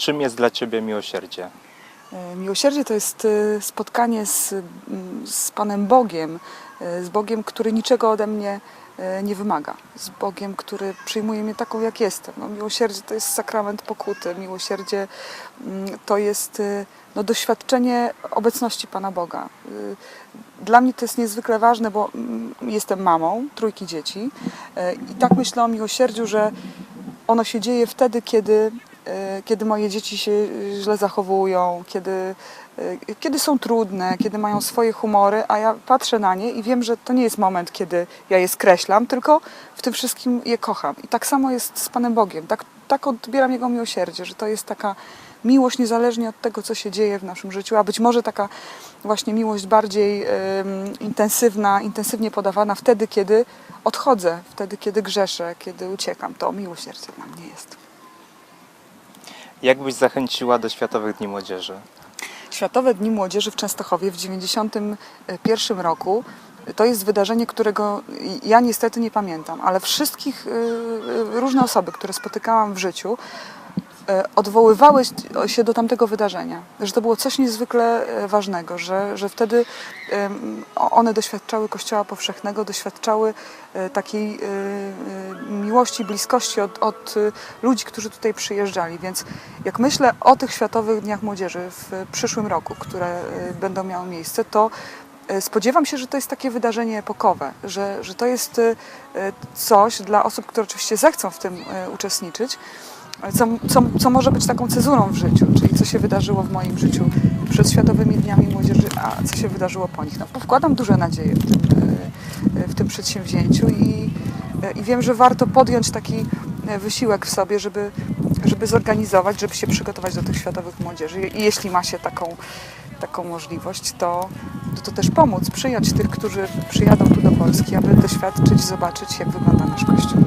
Czym jest dla Ciebie miłosierdzie? E, Miłosierdzie to jest e, spotkanie z, z Panem Bogiem, e, z Bogiem, który niczego ode mnie nie wymaga, z Bogiem, który przyjmuje mnie taką, jak jestem. No, miłosierdzie to jest sakrament pokuty, miłosierdzie to jest no, doświadczenie obecności Pana Boga. Dla mnie to jest niezwykle ważne, bo jestem mamą trójki dzieci i tak myślę o miłosierdziu, że ono się dzieje wtedy, kiedy, kiedy moje dzieci się e, źle zachowują, kiedy, e, kiedy są trudne, kiedy mają swoje humory, a ja patrzę na nie i wiem, że to nie jest moment, kiedy ja je skreślam, tylko w tym wszystkim je kocham. I tak samo jest z Panem Bogiem. Tak, tak odbieram Jego miłosierdzie, że to jest taka miłość niezależnie od tego, co się dzieje w naszym życiu, a być może taka właśnie miłość bardziej intensywna, intensywnie podawana wtedy, kiedy odchodzę, wtedy, kiedy grzeszę, kiedy uciekam. To miłosierdzie dla mnie jest. Jak byś zachęciła do Światowych Dni Młodzieży? Światowe Dni Młodzieży w Częstochowie w 1991 roku to jest wydarzenie, którego ja niestety nie pamiętam, ale wszystkich y, y, różne osoby, które spotykałam w życiu, y, odwoływały się do tamtego wydarzenia, że to było coś niezwykle y, ważnego, że, że wtedy one doświadczały Kościoła Powszechnego, doświadczały y, takiej miłości, bliskości od, od ludzi, którzy tutaj przyjeżdżali. Więc jak myślę o tych Światowych Dniach Młodzieży w przyszłym roku, które będą miały miejsce, to spodziewam się, że to jest takie wydarzenie epokowe, że, że to jest coś dla osób, które oczywiście zechcą w tym uczestniczyć, ale co, co, co może być taką cezurą w życiu, czyli co się wydarzyło w moim życiu przed Światowymi Dniami Młodzieży, a co się wydarzyło po nich. No, wkładam duże nadzieje w tym, y, w tym przedsięwzięciu i, y, i wiem, że warto podjąć taki y, wysiłek w sobie, żeby, żeby zorganizować, żeby się przygotować do tych Światowych Młodzieży. I jeśli ma się taką, taką możliwość, to, to, to też pomóc, przyjąć tych, którzy przyjadą tu do Polski, aby doświadczyć, zobaczyć, jak wygląda nasz Kościół.